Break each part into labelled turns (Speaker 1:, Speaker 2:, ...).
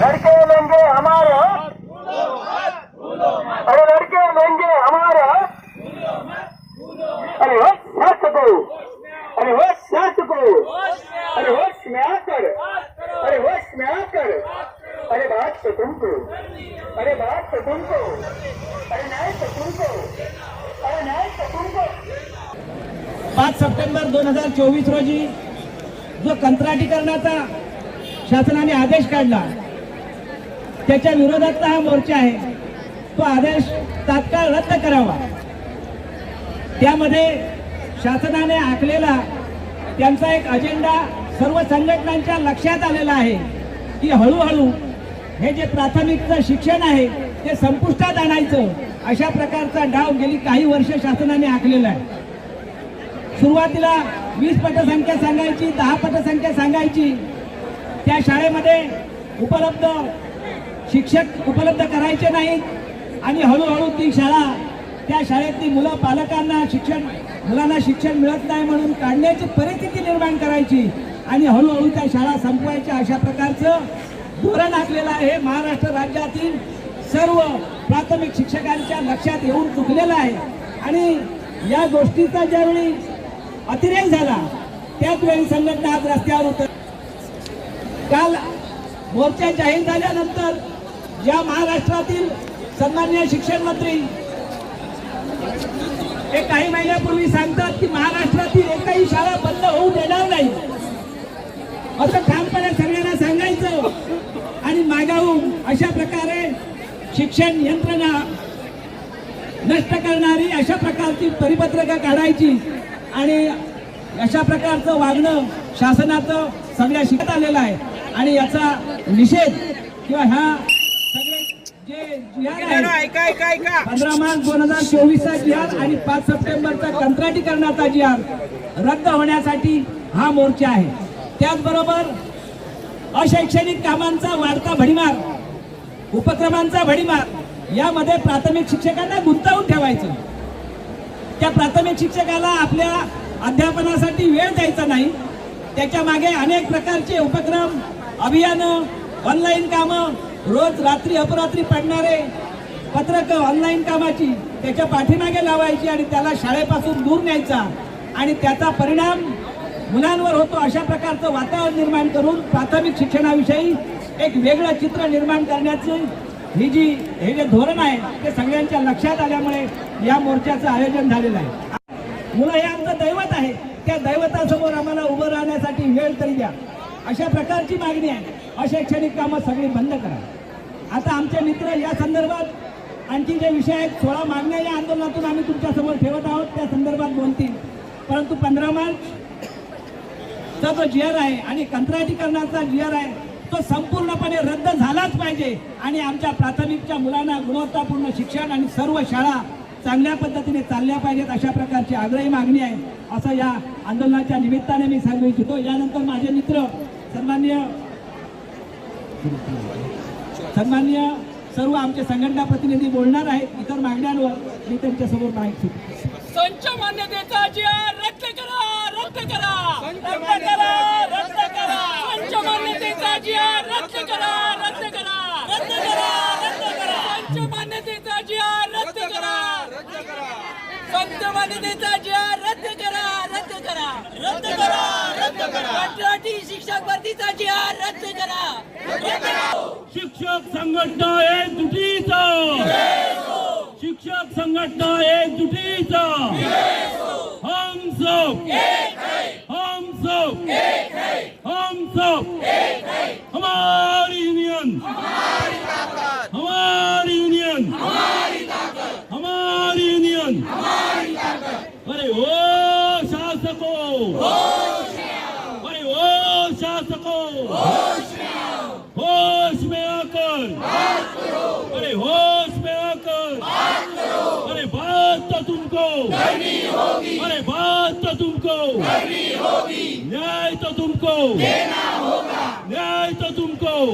Speaker 1: लड़के लेंगे हमारा। अरे लड़के लेंगे हमारा। अरे होश शास्त्र को अरे होश शास्त्र को अरे होश में आकर। अरे होश में आकर। अरे बात तो तुमको। अरे बात तो तुमको। अरे न्याय तो तुमको। अरे न्याय तो तुमको।
Speaker 2: पाच सप्टेंबर दोन हजार चोवीस रोजी जो कंत्राटीकरणाचा शासनाने आदेश काढला त्याच्या विरोधातला हा मोर्चा आहे. तो आदेश तात्काळ रद्द करावा. त्यामध्ये शासनाने आखलेला त्यांचा एक अजेंडा सर्व संघटनांच्या लक्षात आलेला आहे की हळूहळू हे जे प्राथमिकचं शिक्षण आहे ते संपुष्टात आणायचं अशा प्रकारचा डाव गेली काही वर्ष शासनाने आखलेला आहे. सुरुवातीला वीस पटसंख्या सांगायची दहा पटसंख्या सांगायची. त्या शाळेमध्ये उपलब्ध शिक्षक उपलब्ध करायचे नाहीत आणि हळूहळू ती शाळा त्या शाळेतली मुलं पालकांना शिक्षण मुलांना शिक्षण मिळत नाही म्हणून काढण्याची परिस्थिती निर्माण करायची. आणि हळूहळू त्या शाळा संपवायच्या अशा प्रकारचं धोरण आखलेलं आहे. महाराष्ट्र राज्यातील सर्व प्राथमिक शिक्षकांच्या लक्षात येऊन चुकलेलं आहे. आणि या गोष्टीचा ज्यावेळी अतिरेक झाला त्याच वेळी संघटना आज रस्त्यावर उतर काल मोर्चा जाहीर झाल्यानंतर ज्या महाराष्ट्रातील सन्मान्य शिक्षण मंत्री हे काही महिन्यापूर्वी सांगतात की महाराष्ट्रातील एकही शाळा बंद होऊ देणार नाही. असं ठामपणे सगळ्यांना सांगायचं आणि मागाहून अशा प्रकारे शिक्षण यंत्रणा नष्ट करणारी अशा प्रकारची परिपत्रकं काढायची आणि अशा प्रकारचं वागणं शासनाचं सगळ्या शिकत आलेलं आहे. आणि याचा निषेध किंवा ह्या जे जिहाद आहे. पंधरा मार्च दोन हजार चोवीसचा जिहाद आणि पाच सप्टेंबरचा कंत्राटीकरणाचा जिहाद रद्द होण्यासाठी हा मोर्चा आहे. त्याचबरोबर अशैक्षणिक कामांचा वाढता भडीमार उपक्रमांचा भडीमार यामध्ये प्राथमिक शिक्षकांना गुंतवून ठेवायचं. त्या प्राथमिक शिक्षकाला आपल्या अध्यापनासाठी वेळ द्यायचा नाही. त्याच्यामागे अनेक प्रकारचे उपक्रम अभियानं ऑनलाईन कामं रोज रात्री अपरात्री पडणारे पत्रक ऑनलाईन कामाची त्याच्या पाठीमागे लावायची आणि त्याला शाळेपासून दूर न्यायचा. आणि त्याचा परिणाम मुलांवर होतो अशा प्रकारचं वातावरण निर्माण करून प्राथमिक शिक्षणाविषयी एक वेगळं चित्र निर्माण करण्याचं ही जी हे जे धोरण आहे ते सगळ्यांच्या लक्षात आल्यामुळे या मोर्चाचं आयोजन झालेलं आहे. मुलं हे आमचं दैवत आहे. त्या दैवतासमोर आम्हाला उभं राहण्यासाठी वेळ तरी द्या. अशा प्रकारची मागणी आहे. अशैक्षणिक कामं सगळी बंद करा. आता आमचे मित्र या संदर्भात आणखी जे विषय आहेत सोळा मागण्या या आंदोलनातून आम्ही तुमच्यासमोर ठेवत आहोत त्या संदर्भात बोलतील. परंतु पंधरा मार्चचा जो जी आर आहे आणि कंत्राटीकरणाचा जी आर आहे तो संपूर्णपणे रद्द झालाच पाहिजे आणि आमच्या प्राथमिकच्या मुलांना गुणवत्तापूर्ण शिक्षण आणि सर्व शाळा चांगल्या पद्धतीने चालल्या पाहिजेत अशा प्रकारची आग्रही मागणी आहे असं या आंदोलनाच्या निमित्ताने मी सांगू इच्छितो. यानंतर माझे मित्र सन्मान्य सन्मान्य सर्व आमचे संघटना प्रतिनिधी बोलणार आहेत. इतर मागण्यांवर मी त्यांच्यासमोर माहिती
Speaker 3: संच मान्यतेचा जी आर रद्द करा रद्द करा. रद्द करा रद्द करा. संच मान्यतेचा जी आर रद्द करा रद्द करा. संच मान्यतेचा जी आर रद्द करा रद्द करा. रद्द करा रद्द करा. कंत्राटी शिक्षक भरतीचा जी आर रद्द करा. रद्द करा.
Speaker 4: शिक्षक संघटना एकजुटीचा शिक्षक संघटना एकजुटीचा हम सब. हम सब. हम सब. हमारी आकर अरे होश में आकर। अरे बात तो तुमको। अरे बात तो तुमको। न्याय तो तुमको। न्याय तो तुमको।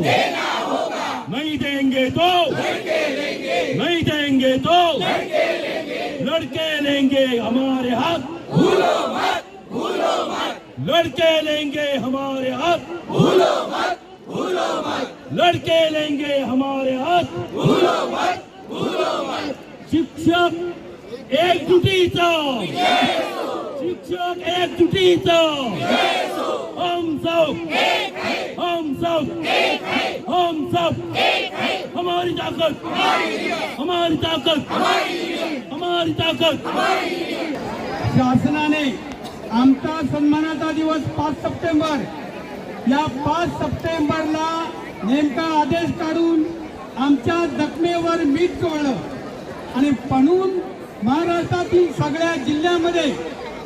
Speaker 4: नहीं देंगे तो। नहीं देंगे तो। लड़के लेंगे। हमारे हक। लड़के लेंगे हमारे हक। लड़के लेंगे हमारे हाथ। भूलो मत भूलो मत शिक्षक एकजुटीचा शिक्षक एकजुटीचा हम सब। हम सब। हम सब। हमारी ताकत। हमारी ताकत। हमारी ताकत।
Speaker 5: शासना शासनाने आमचा सन्मानाचा दिवस पाच सप्टेंबर. या पाच सप्टेंबरला नेमका आदेश काढून आमच्या जखमेवर मीठ चोळलं. आणि म्हणून महाराष्ट्रातील सगळ्या जिल्ह्यामध्ये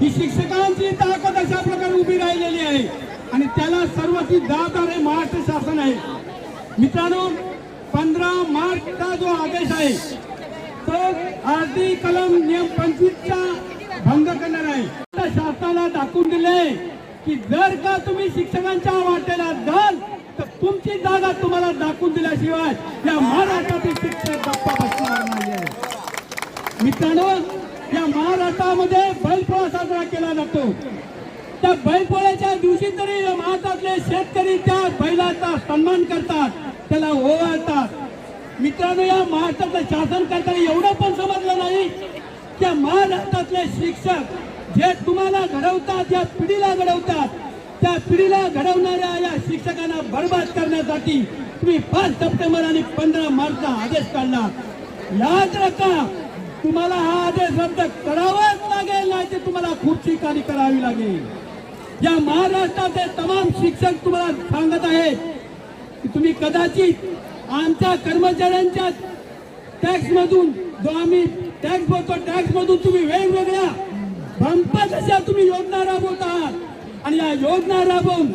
Speaker 5: ही शिक्षकांची ताकद अशा प्रकारे उभी राहिलेली आहे. आणि त्याला सर्वची जबाबदार हे महाराष्ट्र शासन आहे. मित्रांनो पंधरा मार्चचा जो आदेश आहे तो आरती कलम नियम पंचवीसचा भंग करणार आहे. शासनाला दाखवून दिले की जर का तुम्ही शिक्षकांच्या वाटेला जर तुमची जागा तुम्हाला दाखवून दिल्याशिवाय या महाराष्ट्रातील शिक्षक गप्पा बसणार नाहीये. मित्रांनो या महाराष्ट्रामध्ये बैलपोळा साजरा केला जातो. त्या बैलपोळ्याच्या दिवशी तरी महाराष्ट्रातले शेतकरी त्या बैलाचा सन्मान करतात त्याला ओवाळतात. मित्रांनो या महाराष्ट्रातलं शासन करताना एवढं पण समजलं नाही त्या महाराष्ट्रातले शिक्षक जे तुम्हाला घडवतात या पिढीला घडवतात त्या पिढीला घडवणाऱ्या या शिक्षकांना बरबाद करण्यासाठी तुम्ही पाच सप्टेंबर आणि पंधरा मार्चचा आदेश काढला. याच रक्का तुम्हाला हा आदेश रद्द करावाच लागेल नाही तर तुम्हाला खूप ठिकाणी करावी लागेल. या महाराष्ट्राचे तमाम शिक्षक तुम्हाला सांगत आहेत की तुम्ही कदाचित आमच्या कर्मचाऱ्यांच्या टॅक्स मधून जो आम्ही टॅक्स भरतो टॅक्स मधून तुम्ही वेगवेगळ्या बंपा कशा तुम्ही योजना राबवत? आहात आणि या योजना राबवून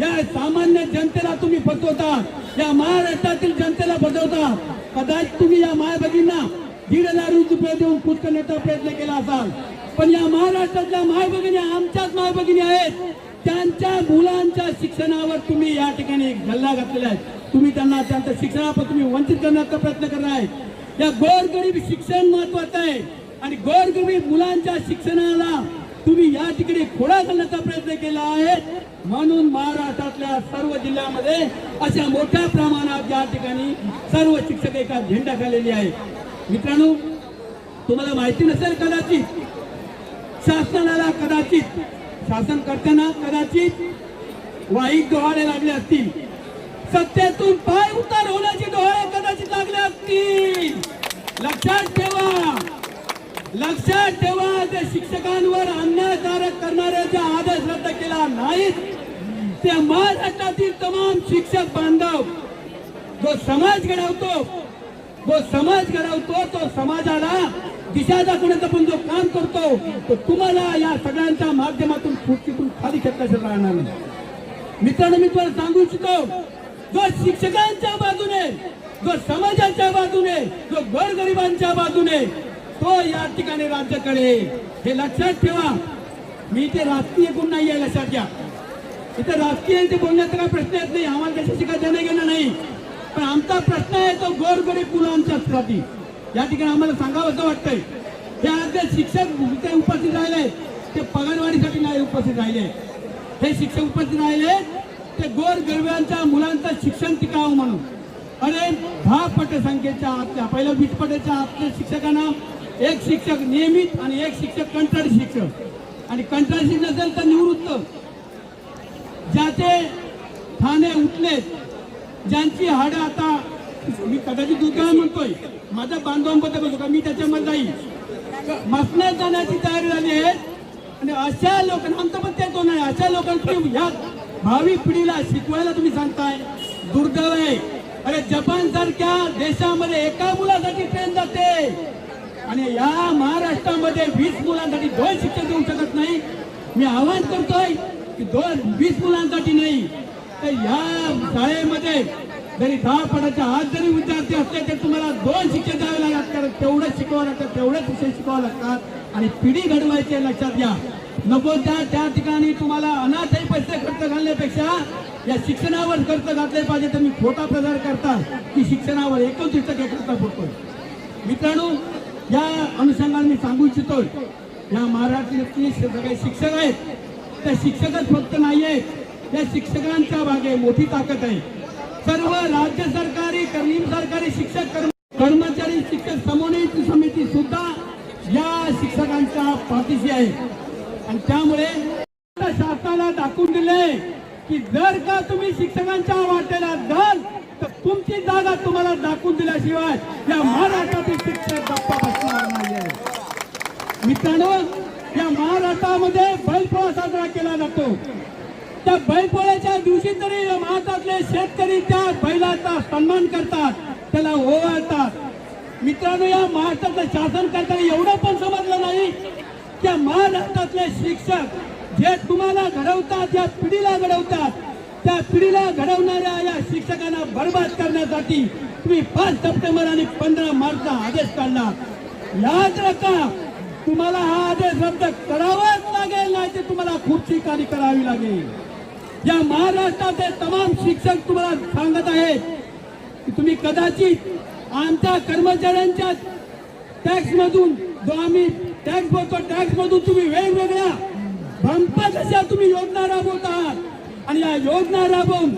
Speaker 5: या सामान्य जनतेला तुम्ही फसवता या महाराष्ट्रातील जनतेला फसवता कदाचित तुम्ही या मायबगींना दीड हजार रुपये देऊन खुश प्रयत्न केला असाल. पण या महाराष्ट्रातल्या मायभगिनी आमच्याच मायभगिनी आहेत. त्यांच्या मुलांच्या शिक्षणावर तुम्ही या ठिकाणी गल्ला घातलेला आहे. तुम्ही त्यांना त्यांच्या शिक्षणापासून तुम्ही वंचित करण्याचा प्रयत्न करणार आहे. या गोरगरीब शिक्षण महत्वाचं आहे. आणि गोरगरीब मुलांच्या शिक्षणाला तुम्ही या ठिकाणी खोडा घालण्याचा प्रयत्न केला आहे. म्हणून महाराष्ट्रातल्या सर्व जिल्ह्यामध्ये अशा मोठ्या प्रमाणात या ठिकाणी सर्व शिक्षक एका झेंडा खालेली आहे मित्रांनो तुम्हाला माहिती नसेल कदाचित शासनाला कदाचित शासन करताना कदाचित वाईट डोहाळे लागले असतील. सत्तेतून पाय उतार होण्याची डोहाळे कदाचित लागले असतील. लक्षात ठेवा. लक्षात ठेवा त्या शिक्षकांवर अन्यायकारक करणाऱ्याचा आदेश रद्द केला नाही त्या महाराष्ट्रातील तमाम शिक्षक बांधव जो समाज घडवतो जो समाज घडवतो तो समाजाला दिशा दाखवण्याचं पण जो काम करतो तो तुम्हाला या सगळ्यांच्या माध्यमातून खुर्चीतून खाली खेळल्याशिवाय राहणार नाही. मित्रांनो मी तुम्हाला सांगू इच्छितो जो शिक्षकांच्या बाजूने जो समाजाच्या बाजूने जो गोरगरिबांच्या बाजूने तो या ठिकाणी राज्याकडे हे लक्षात ठेवा. मी ते राजकीय गुण नाही आहे लक्षात घ्या. इथे राजकीय ते बोलण्याचा काही प्रश्न येत नाही. आम्हाला त्याच्याशी काय देणं घेणं नाही. पण आमचा प्रश्न आहे तो गोरगरीब मुलांच्यासाठी या ठिकाणी आम्हाला सांगावं असं वाटतंय. हे आज जे शिक्षक इथे उपस्थित राहिले ते पगारवाढीसाठी नाही उपस्थित राहिले. हे शिक्षक उपस्थित राहिले ते गोरगरिबांच्या मुलांचं शिक्षण टिकावं म्हणून. अरे दहा पटसंख्येच्या आतल्या पहिल्या वीस पटेच्या आतल्या शिक्षकांना एक शिक्षक नियमित आणि एक शिक्षक कंत्राटी शिक्षक. आणि कंत्राटी नसेल तर निवृत्त. ज्याचे ठाणे उठलेत ज्यांची हाडं आता मी कदाचित दुर्गा म्हणतोय माझ्या बांधवांबद्दल बोलतो का मी त्याच्यामध्ये जाईल मसण्यात जाण्याची तयारी झाली आहे. आणि अशा लोकांना आमचं पण तेच होणार आहे अशा लोकांची ह्या भावी पिढीला शिकवायला तुम्ही सांगताय. दुर्दैव आहे. अरे जपान सारख्या देशामध्ये एका मुलासाठी ट्रेन जाते. आणि या महाराष्ट्रामध्ये वीस मुलांसाठी दोन शिक्षक देऊ शकत नाही. मी आवाहन करतोय की दोन वीस मुलांसाठी नाही तर या शाळेमध्ये जरी दहा पटाच्या आत जरी विद्यार्थी असले तर तुम्हाला दोन शिक्षक द्यावे लागतात तेवढंच शिकवावं लागतं तेवढेच विषय शिकवावं लागतात. आणि पिढी घडवायची आहे लक्षात घ्या. नको त्या त्या ठिकाणी तुम्हाला अनाथही पैसे खर्च घालण्यापेक्षा या शिक्षणावर खर्च घातले पाहिजे तर मी खोटा प्रचार करता की शिक्षणावर एकच शिक्षक खर्च पडतोय मित्रांनो या अनुषंगाने मी सांगू इच्छितो या महाराष्ट्रातले सगळे शिक्षक आहेत त्या शिक्षकच फक्त नाही आहेत या शिक्षकांच्या मागे मोठी ताकद आहे. सर्व राज्य सरकारी कर्म सरकारी शिक्षक कर्म- कर्मचारी शिक्षक समन्वय समिती सुद्धा या शिक्षकांच्या पाठीशी आहे. आणि त्यामुळे शासनाला दाखवून दिले की जर का तुम्ही शिक्षकांच्या वाटेला जाल तर तुमची जागा तुम्हाला दाखवून दिल्याशिवाय या महाराष्ट्रातील शिक्षक गप्पा बसणार नाहीये. मित्रांनो या महाराष्ट्रामध्ये बैलपोळा साजरा केला जातो. त्या बैलपोळ्याच्या दिवशी तरी या महाराष्ट्रातले शेतकरी त्या बैलाचा सन्मान करतात त्याला ओवाळतात. मित्रांनो या महाराष्ट्राचं शासन करताना एवढं पण समजलं नाही त्या महाराष्ट्रातले शिक्षक जे तुम्हाला घडवतात या पिढीला घडवतात त्या पिढीला घडवणाऱ्या या शिक्षकांना बर्बाद करण्यासाठी तुम्ही पाच सप्टेंबर आणि पंधरा मार्चचा आदेश काढला. याच रखा तुम्हाला हा आदेश रद्द करावाच लागेल नाही ते तुम्हाला खुर्ची खाली करावी लागेल. या महाराष्ट्राचे तमाम शिक्षक तुम्हाला सांगत आहेत की तुम्ही कदाचित आमच्या कर्मचाऱ्यांच्या टॅक्स मधून जो आम्ही टॅक्स भरतो टॅक्स मधून तुम्ही वेगवेगळ्या भंपा कशा तुम्ही योजना राबवत आहात. आणि या योजना राबवून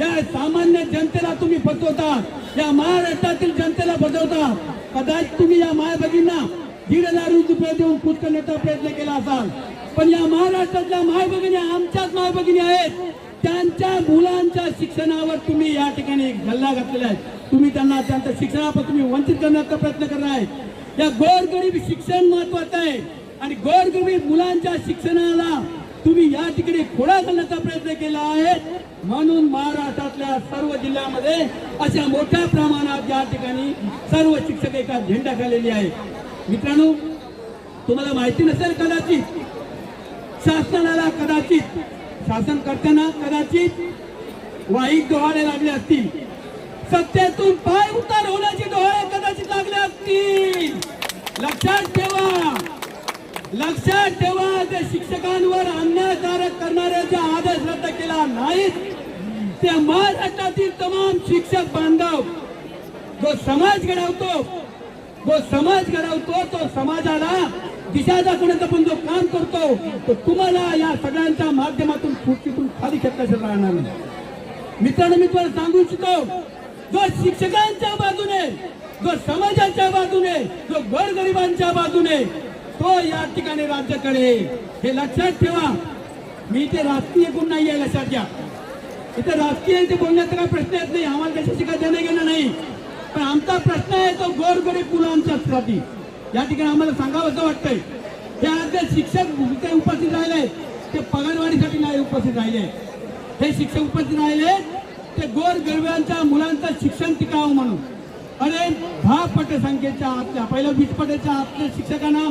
Speaker 5: या सामान्य जनतेला तुम्ही फसवता या महाराष्ट्रातील जनतेला फसवता कदाचित तुम्ही या माय भगिनींना दीड हजार रुपये देऊन खुश प्रयत्न केला असाल. पण या महाराष्ट्रातल्या माय भगिनी आमच्याच माय भगिनी आहेत. त्यांच्या मुलांच्या शिक्षणावर तुम्ही या ठिकाणी गल्ला घातलेला आहे. तुम्ही त्यांना त्यांच्या शिक्षणापासून तुम्ही वंचित करण्याचा प्रयत्न करताय या गोरगरीब शिक्षण महत्वाचं आहे. आणि गोरगरीब मुलांच्या शिक्षणाला तुम्ही या ठिकाणी खोडा घालण्याचा प्रयत्न केला आहे. म्हणून महाराष्ट्रातल्या सर्व जिल्ह्यामध्ये अशा मोठ्या प्रमाणात या ठिकाणी सर्व शिक्षक एका झेंडा खालेली आहे मित्रांनो तुम्हाला माहिती नसेल कदाचित शासनाला कदाचित शासन करताना कदाचित वाईट डोहाळे लागले असतील. सत्तेतून पाय उतार होण्याचे डोहाळे कदाचित लागले असतील. लक्षात ठेवा. लक्षात ठेवा ते शिक्षकांवर अन्यायकारक करणाऱ्याचा आदेश रद्द केला नाही त्या महाराष्ट्रातील तमाम शिक्षक बांधव जो समाज घडवतो जो समाज घडवतो तो समाजाला दिशा दाखवण्याचं पण जो काम करतो तो तुम्हाला या सगळ्यांच्या माध्यमातून खुर्चीतून खाली घेतल्याशिवाय राहणार नाही. मित्रांनो मी तुम्हाला सांगू इच्छितो जो शिक्षकांच्या बाजूने जो समाजाच्या बाजूने जो गोरगरिबांच्या बाजूने तो या ठिकाणी राज्याकडे हे लक्षात ठेवा. मी इथे राजकीय गुण नाही आहे लक्षात घ्या. इथे राजकीय बोलण्याचा काही प्रश्न येत नाही. आम्हाला त्याच्याशी काही देणं गेलं नाही. पण आमचा प्रश्न आहे तो गोरगरीब मुलांच्यासाठी या ठिकाणी आम्हाला सांगावं असं वाटतंय. हे आज शिक्षक ते उपस्थित राहिले ते पगारवाढीसाठी नाही उपस्थित राहिले. हे शिक्षक उपस्थित राहिले ते गोरगरिबांच्या मुलांचं शिक्षण टिकावं म्हणून. अरे दहा पटसंख्येच्या आतल्या पहिल्या वीस पटेच्या आतल्या शिक्षकांना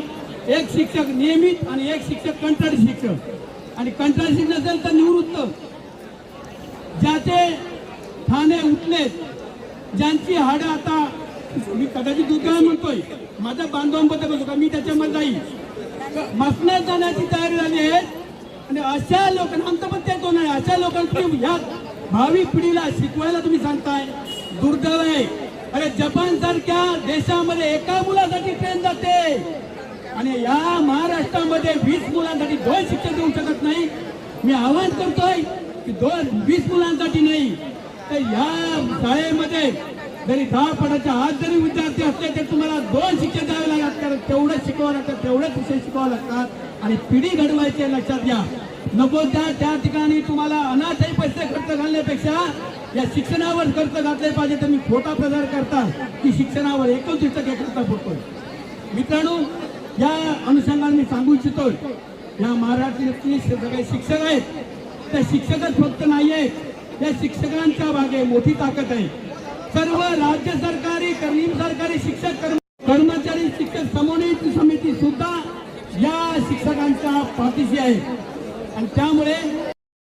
Speaker 5: एक शिक्षक नियमित आणि एक शिक्षक कंत्राटी शिक्षक. आणि कंत्राटी शिक्षक नसेल तर निवृत्त. ज्याचे ठाणे उठलेत ज्यांची हाडं आता मी कदाचित दुर्गा म्हणतोय माझ्या बांधवांबद्दल बोलतो का मी त्याच्यामध्ये जाईल मसण्यात जाण्याची तयारी झाली आहे. आणि अशा लोकांना आमचं पण तेच होणार आहे अशा लोकांना ह्या भावी पिढीला शिकवायला तुम्ही सांगताय. दुर्दैव आहे. अरे जपान सारख्या देशामध्ये एका मुलासाठी आणि या महाराष्ट्रामध्ये वीस मुलांसाठी दोन शिक्षक देऊ शकत नाही. मी आवाहन करतोय की दोन वीस मुलांसाठी नाही तर या शाळेमध्ये जरी दहा पडाच्या आत जरी विद्यार्थी असले तर तुम्हाला दोन शिक्षक द्यावे लागतात. कारण तेवढंच शिकवावं लागतं तेवढेच विषय शिकवावं लागतात. आणि पिढी घडवायची आहे लक्षात घ्या. नको त्या त्या ठिकाणी तुम्हाला अनाथही पैसे खर्च घालण्यापेक्षा या शिक्षणावर खर्च घातले पाहिजे तर मी खोटा प्रचार करता की शिक्षणावर एकच शिक्षक खर्च पडतोय मित्रांनो या अनुषंगाने मी सांगू इच्छितो या महाराष्ट्रातील सगळे शिक्षक आहेत त्या शिक्षकच फक्त नाही आहेत या शिक्षकांच्या मागे मोठी ताकद आहे. सर्व राज्य सरकारी कर्म सरकारी शिक्षक कर्म कर्मचारी शिक्षक समन्वय समिती सुद्धा या शिक्षकांच्या पाठीशी आहे. आणि त्यामुळे